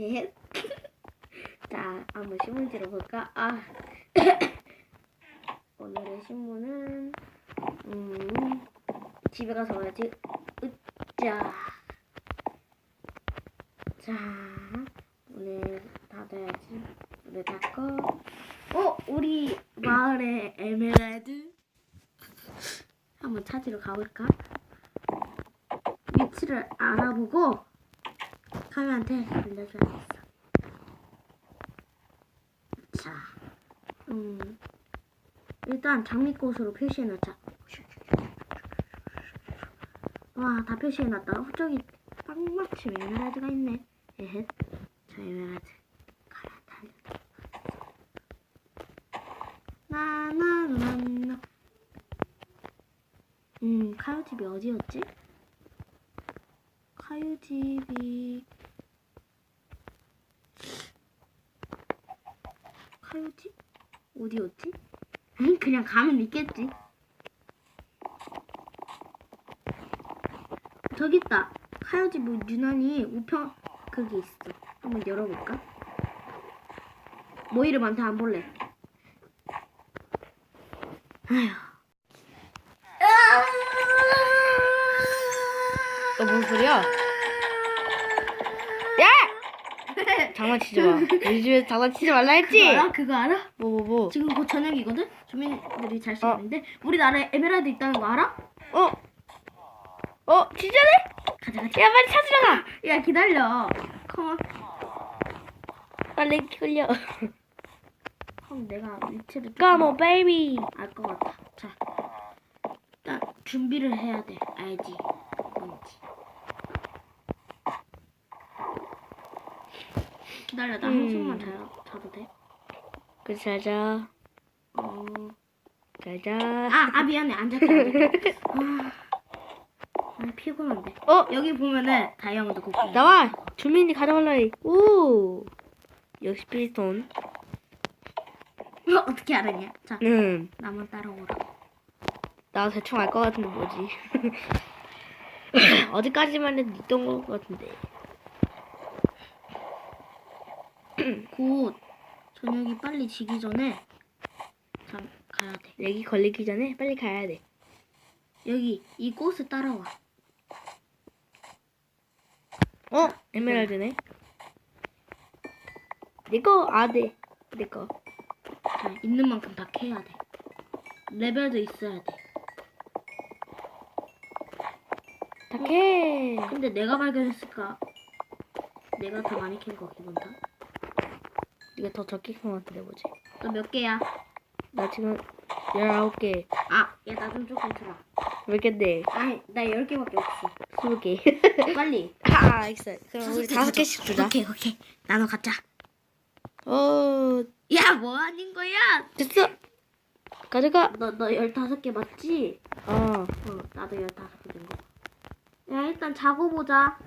헤헤. 자, 한번 신문 들어볼까? 아. 오늘의 신문은 음, 집에 가서 봐야지. 으짜. 자, 문을 닫아야지. 문을 닫고. 어, 우리 마을의 에메랄드. 한번 찾으러 가볼까? 위치를 알아보고 카메한테 들려줘야겠어. 자, 음, 일단 장미꽃으로 표시해놓자. 와, 다 표시해놨다. 어, 저기 딱 마침 에메랄드가 있네. 에헷, 저 에메랄드 가라 달려. 나나나나. 음, 카요 집이 어디였지? 카요 집이 집 어디였지? 음, 그냥 가면 있겠지. 저기 있다. 카요 집뭐 유난히 우편 그게 있어. 한번 열어볼까? 뭐 이름 많다 안 볼래. 아휴. 너 뭔 소리야? 야! 장난치지 마. 우리 집에서 장난치지 말라 했지? 그거 알아? 그거 알아? 뭐, 뭐, 뭐. 지금 곧 저녁이거든? 주민들이 잘 시간인데 우리나라에 에메랄드 있다는 거 알아? 어? 어? 진짜네? 가자 가자 야, 빨리 찾으러 가! 야 기다려 컴온 빨리 걸려. 그럼 내가 위치를 Come on, baby! 알것 같아 자 일단 준비를 해야 돼 알지 뭔지 기다려 나 음. 한숨만 자, 자도 돼? 그, 자자. 어... 자자. 아, 아 미안해 앉았다 앉았다 아, 아 피곤한데 어? 여기 보면은 다이아몬드 곡괭이 나와! 주민이 가져갈라 해. 오! 역시 필스톤. 어, 어떻게 알았냐 자 음. 나만 따라오라 나 대충 알 것 같은데 뭐지? 어디까지만 해도 있던 것 같은데. 곧 저녁이 빨리 지기 전에 잠 가야 돼. 렉이 걸리기 전에 빨리 가야 돼. 여기 이 꽃을 따라와. 어? 에메랄드네. 내거 아, 네. 내거. 자, 있는 만큼 다 캐야 돼. 레벨도 있어야 돼. 딱해. 근데 내가 발견했을까? 내가 더 많이 캔거 기분 다. 이거 더 적게 캔것 같은데 뭐지? 너 몇 개야? 나 지금 19개. 아, 야 나 좀 조금 들어. 몇 개인데? 아니, 나 열 개밖에 없어. 20개. 빨리. 아, 알겠어. 그럼 우리 다섯 개씩 주자. 오케이, 오케이. 나눠 갖자. 어, 야, 뭐 하는 거야? 됐어. 가져가. 너, 너 열다섯 개 맞지? 어. 어, 나도 열다섯 개된 거. 야, 일단 자고 보자.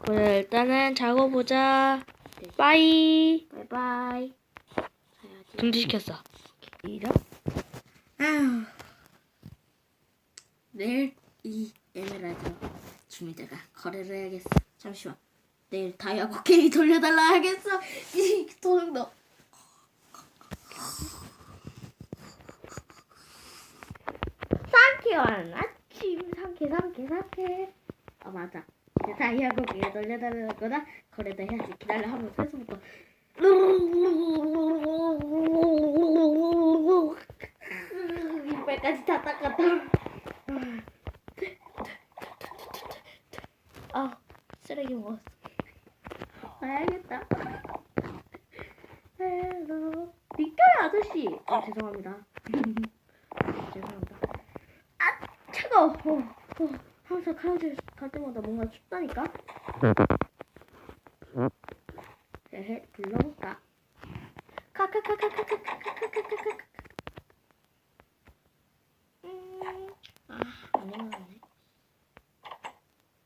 그래, 일단은 자고 보자. 네. 빠이. 바이바이. 자야지. 중지시켰어. 이런? 아휴. 내일 이 에메랄드 주민들과 거래를 해야겠어. 잠시만. 내일 다이아 곡괭이 돌려달라 하겠어. 이 도둑도. 상쾌한 아침 상쾌 상쾌 상쾌. 아 맞아. 이제 다이아 곡괭이 돌려달라는 거다. 거래도 해야지. 기다려 한번 세수부터. 이빨까지 다 닦았다. 아, 쓰레기 먹었어. 가야겠다. 헬로. 니까요, 아저씨. 아, 죄송합니다. 죄송합니다. 아, 차가워. 어, 어, 항상 카우질 갈 때마다 뭔가 춥다니까? 헤헤, 불러볼까? 카카카카카카카카카카카카. 음, 아, 안 올라가네.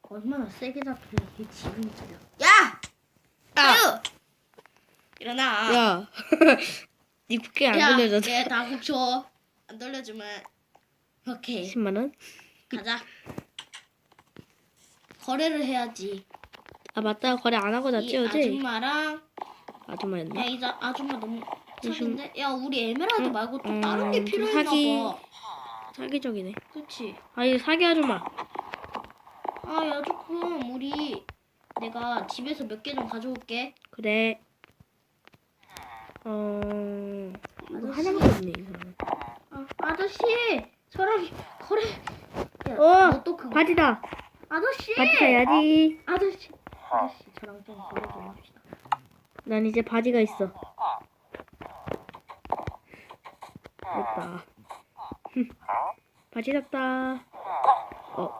얼마나 세게 잡히냐, 이게 지금 소리야. 야! 아유! 일어나. 야. 니 국회 안 야, 돌려줘. 얘 다국 줘. 안 돌려주면 오케이 10만 원? 가자. 거래를 해야지. 아 맞다 거래 안 하고 잤지 이 어제 아줌마랑 아줌마였나? 야, 이 자- 아줌마 너무 착인데? 야, 우리 에메랄드 말고 또 다른 음, 게좀 필요했나 사기. 봐. 사기적이네 그치? 아이 사기 아줌마 아, 야, 조금 우리 내가 집에서 몇 개 좀 가져올게. 그래 어... 이거 아저씨. 하나밖에 없네 이 사람은 아, 아저씨! 저랑 거래. 야, 어! 너또 그거. 바지다 아저씨! 바지 사야지 아저씨. 아저씨, 저랑 좀 거래 좀 합시다. 난 이제 바지가 있어 됐다 바지 잡다 어.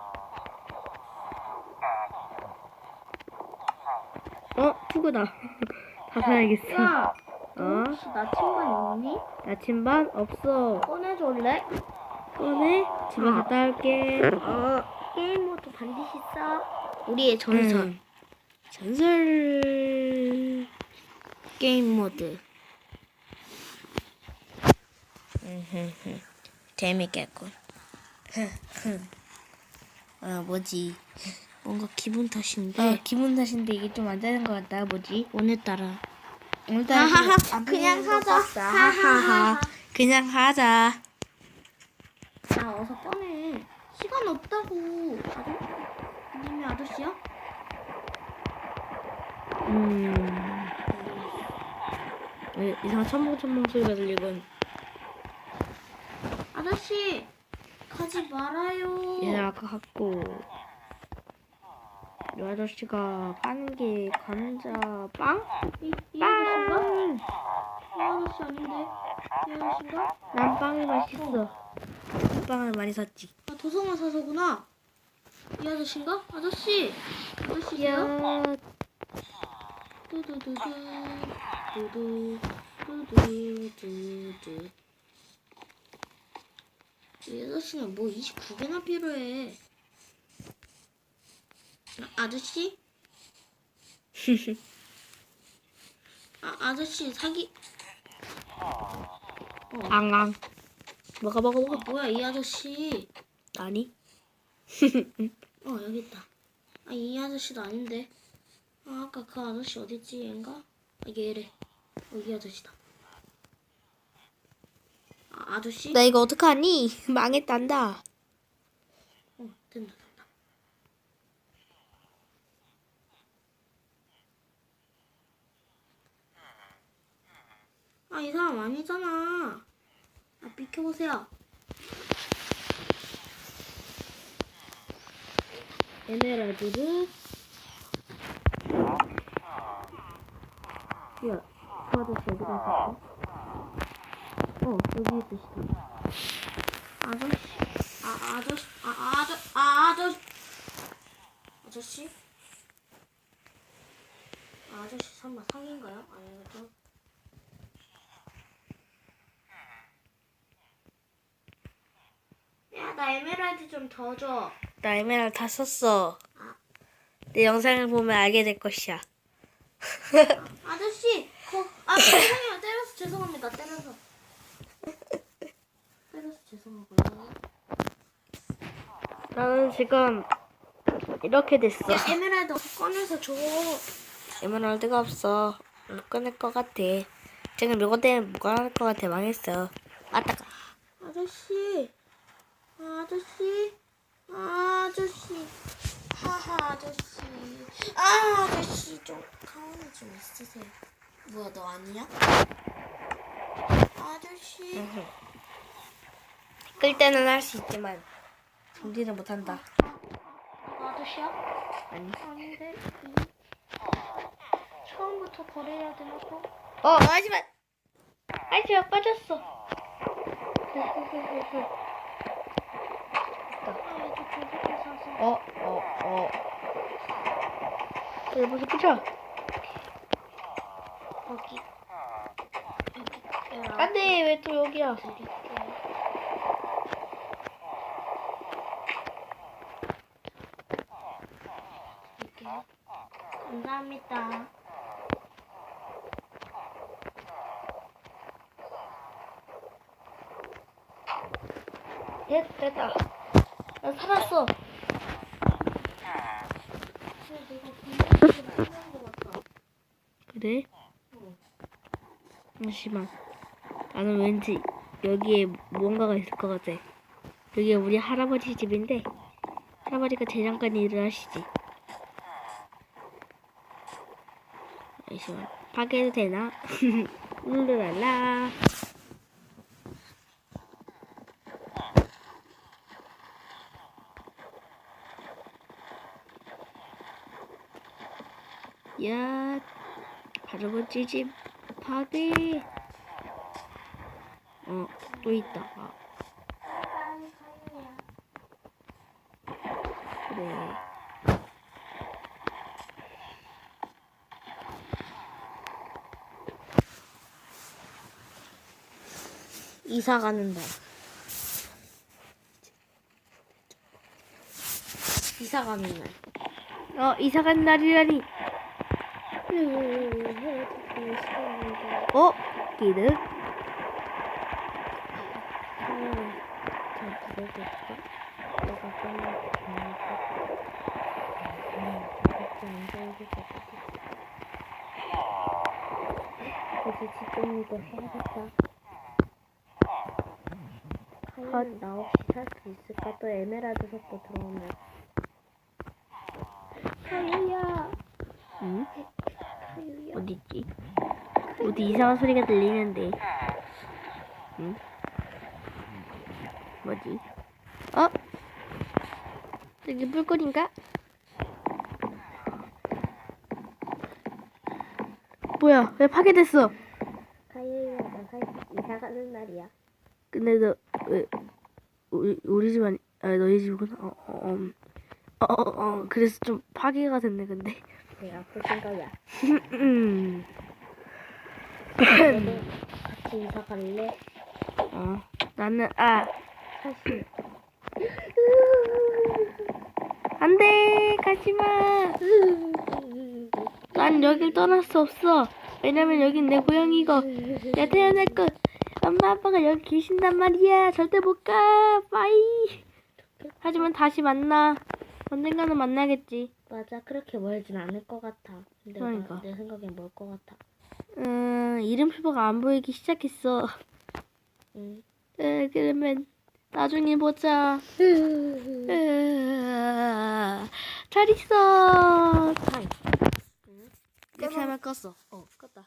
어 투구다 다 사야겠어 야, 너 어? 혹시 나침반 있니? 나침반 없어 꺼내줄래? 꺼내 집에 갔다 올게 어, 써. 우리의 전설. 음. 전설 게임 모드. 재밌겠군. 아 뭐지? 뭔가 기분 탓인데. 아 기분 탓인데 이게 좀 안 되는 것 같다 뭐지 오늘따라. 오늘따라 하하하, 안 그냥 하자. 하하하. 그냥 하자 야 어서 꺼내. 시간 없다고. 님이 아저씨야? 음왜 이상한 첨벙첨벙 소리가 들리군 아저씨 가지 말아요. 얘들 아까 갖고 이 아저씨가 파는 게 감자 빵? 이, 이 아저씨인가? 빵! 이 아저씨 아닌데? 이 아저씨인가? 난 빵이 맛있어 빵을 많이 샀지 아 도성화 사서구나. 이 아저씨인가? 아저씨. 아저씨세요? 야 두두두두 두두 두두두두 이 아저씨는 뭐 29개나 필요해 아, 아저씨? 아, 아저씨 사기 앙앙 먹어 먹어 아, 먹어 뭐야 이 아저씨 아니 어 여기 있다. 아 이 아저씨도 아닌데. 아 아까 그 아저씨 어딨지? 얘인가? 아 얘래. 어 이 아저씨다. 아 아저씨? 나 이거 어떡하니? 망했단다. 어 된다 된다 아 이 사람 아니잖아. 아 비켜보세요 에메랄드를 야, 저 아저씨 어디 갔었어? 어, 여기 있으시다. 아저씨 아 아저씨 아 아저 아 아저씨 아저씨 아, 아저씨 설마 상인가요? 아니죠 야 나 에메랄드 좀 더 줘. 나 에메랄드 다 썼어. 내 영상을 보면 알게 될 것이야. 아저씨, 거, 아 죄송해요. 때려서 죄송합니다. 때려서. 때려서 죄송하고요. 나는 지금 이렇게 됐어. 야 에메랄드 꺼내서 줘. 에메랄드가 없어. 못 꺼낼 것 같아. 지금 이거 때문에 못 꺼낼 것 같아. 망했어. 아따가. 아저씨, 아, 아저씨, 아, 아저씨, 하하 아저씨, 아 아저씨 좀 가만히 좀 있으세요. 뭐야 너 아니야? 아저씨, 끌 때는 할 수 있지만 준비는 못한다. 너 아저씨야? 아니. 아닌데. 이- 처음부터 거래해야 되나 봐. 어, 하지만 아저씨가 빠졌어. 조 어, 어, 어. 여기 무슨 붙여? 거기. 여기. 안 돼, 왜 또 여기야? 이렇게. 감사합니다. 됐, 됐다. 나 살았어. 그래? 잠시만. 나는 왠지 여기에 무언가가 있을 것 같아. 여기 우리 할아버지 집인데 할아버지가 재잠깐 일을 하시지. 잠시만. 파괴해도 되나? 룰루랄라. 야, 할아버지 집 파괴. 어, 또 있다. 아. 그래. 이사 가는 날. 이사 가는 날. 어, 이사 간 날이라니. 어, 기득. 그래서 지금 이거 해야겠다. 카이는 나 없이 살수 있을까? 또 에메랄드 속도 들어오면. 카이야, 응? 카이야. 어딨지? 이상한 소리가 들리는데. 응? 뭐지? 어? 저기 불꽃인가? 뭐야? 왜 파괴됐어? 나 이사 가는 날이야. 근데 너 왜 우리 우리 집 아니 아 너희 집이구나. 어, 어, 음. 어, 어, 어, 그래서 좀 파괴가 됐네 근데. 내가 아프신 거야. 같이 이사 갈래? 어. 나는 아 사실. 안돼 가지마. 난 여길 떠날 수 없어. 왜냐면 여긴 내 고향이고 내가 태어날 곳. 엄마 아빠가 여기 계신단 말이야. 절대 못 가. 빠이. 하지만 다시 만나. 언젠가는 만나겠지. 맞아, 그렇게 멀진 않을 것 같아. 근데 그러니까. 내 생각엔 멀 것 같아. 음 이름표가 안 보이기 시작했어. 응. 에, 그러면 나중에 보자. 잘 있어. 카이. 이렇게 하면 껐어. 어, 껐다.